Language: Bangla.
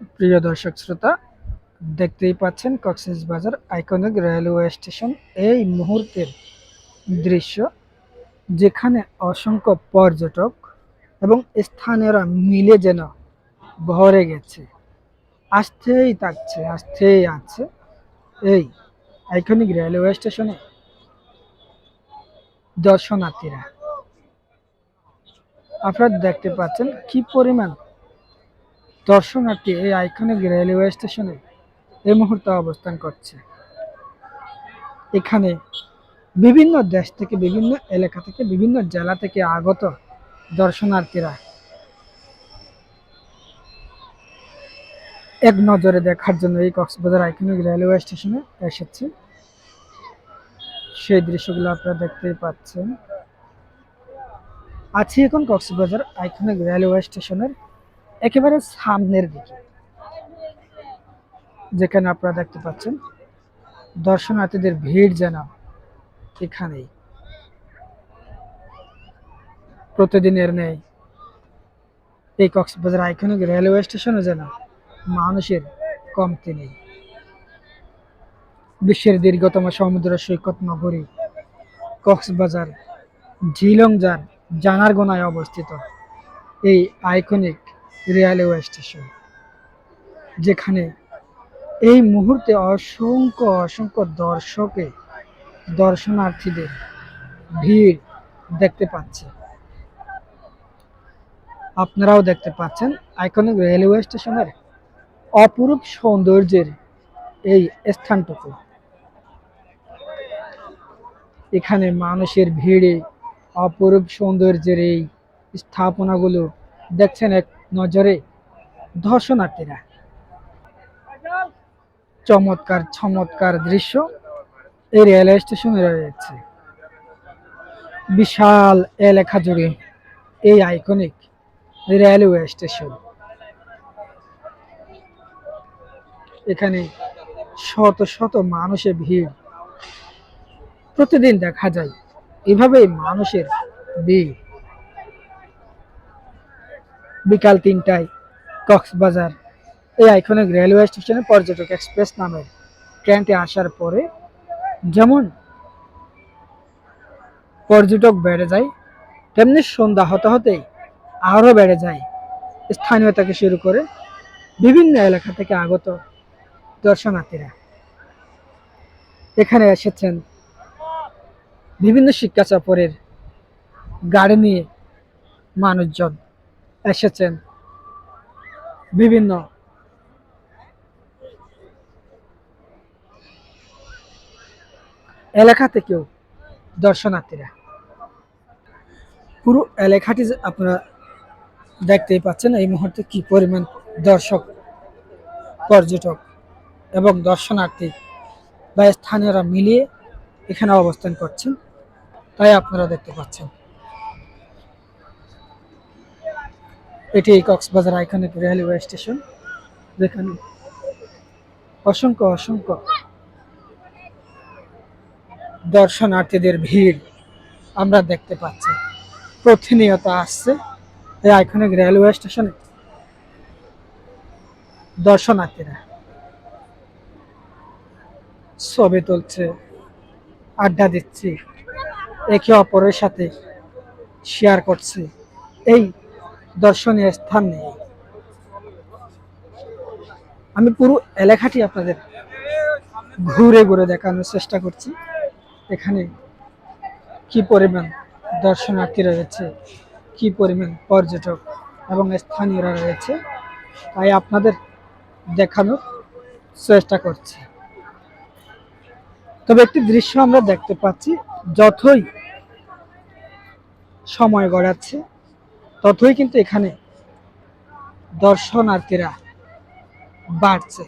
প্রিয় দর্শক শ্রোতা, দেখতেই পাচ্ছেন কক্সেস বাজার আইকনিক রেলওয়ে স্টেশন এই মুহূর্তের দৃশ্য, যেখানে অসংখ্য পর্যটক এবং স্থানীয়রা মিলে যেন ভরে গেছে। আসতেই থাকছে আসতেই আছে এই আইকনিক রেলওয়ে স্টেশনে দর্শনার্থীরা। আপনারা দেখতে পাচ্ছেন কি পরিমাণ দর্শনার্থী এই আইকনিক রেলওয়ে স্টেশনে এই মুহূর্তে অবস্থান করছে। এখানে বিভিন্ন দেশ থেকে, বিভিন্ন এলাকা থেকে, বিভিন্ন জেলা থেকে আগত দর্শনার্থীরা এক নজরে দেখার জন্য এই কক্সবাজার আইকনিক রেলওয়ে স্টেশনে এসেছে। সেই দৃশ্যগুলো আপনারা দেখতেই পাচ্ছেন। আছি এখন কক্সবাজার আইকনিক রেলওয়ে স্টেশনের একেবারে সামনের দিকে। যেখানে আপনারা দেখতে পাচ্ছেন, দর্শনার্থীদের ভিড় যেন এখানেই। প্রতিদিনের নেই এই কক্সবাজার আইকনিক রেলওয়ে স্টেশনে যেন মানুষের কমতি নেই। বিশ্বের দীর্ঘতম সমুদ্র সৈকত নগরী কক্সবাজার ঝিলংজার জানার গোনায় অবস্থিত। এই আইকনিক রেলওয়ে স্টেশন, যেখানে এই মুহূর্তে অসংখ্য অসংখ্য দর্শকে, দর্শনার্থীদের ভিড় দেখতে পাচ্ছে। আপনারাও দেখতে পাচ্ছেন আইকনিক রেলওয়ে স্টেশনের অপরূপ সৌন্দর্যের এই স্থানটুকু। এখানে মানুষের ভিড়ে অপরূপ সৌন্দর্যের এই স্থাপনাগুলো দেখছেন এক নজরে দর্শনার্থীরা। চমৎকার চমৎকার দৃশ্য এই রেলওয়ে স্টেশনে রয়েছে। বিশাল এলাকা জুড়ে এই আইকনিক রেলওয়ে স্টেশন এখানে শত শত মানুষের ভিড়। প্রতিদিন দেখা যায় এভাবেই মানুষের ভিড়। বিকাল তিনটায় কক্সবাজার। এই আইকনিক রেলওয়ে স্টেশনে পর্যটক এক্সপ্রেস নামের ট্রেনটি আসার পরে যেমন পর্যটক বেড়ে যায়, তেমনি সন্ধ্যা হতে হতেই আরও বেড়ে যায়। স্থানীয় থেকে শুরু করে বিভিন্ন এলাকা থেকে আগত দর্শনার্থীরা এখানে এসেছেন। বিভিন্ন শিক্ষা সফরের গাড়ি নিয়ে মানুষজন। এসেছেন। বিভিন্ন। এলাকা থেকেও দর্শনার্থীরা। পুরো এলাকাটি আপনারা দেখতেই পাচ্ছেন, এই মুহূর্তে কি পরিমাণ দর্শক, পর্যটক এবং দর্শনার্থী বা স্থানীয়রা মিলিয়ে এখানে অবস্থান করছেন, তাই আপনারা দেখতে পাচ্ছেন। এটি কক্সবাজার আইকনিক রেলওয়ে স্টেশন, যেখানে অসংখ্য অসংখ্য দর্শনার্থীদের ভিড় আমরা দেখতে পাচ্ছি। প্রতিনিয়ত আসছে এই আইকনিক রেলওয়ে স্টেশনে দর্শনার্থীরা। ছবি তুলছে, আড্ডা দিচ্ছে, একে অপরের সাথে শেয়ার করছে। এই দর্শনীয় স্থান নেই। আমি পুরো এলাকাটি আপনাদের ঘুরে ঘুরে দেখানোর চেষ্টা করছি। এখানে কি পরিমাণ দর্শনার্থীরা রয়েছে, কি পরিমাণ পর্যটক এবং স্থানীয়রা রয়েছে, তাই আপনাদের দেখানোর চেষ্টা করছি। তবে একটি দৃশ্য আমরা দেখতে পাচ্ছি, যতই সময় গড়াচ্ছে ততই কিন্তু এখানে দর্শনার্থীরা বাড়ছে।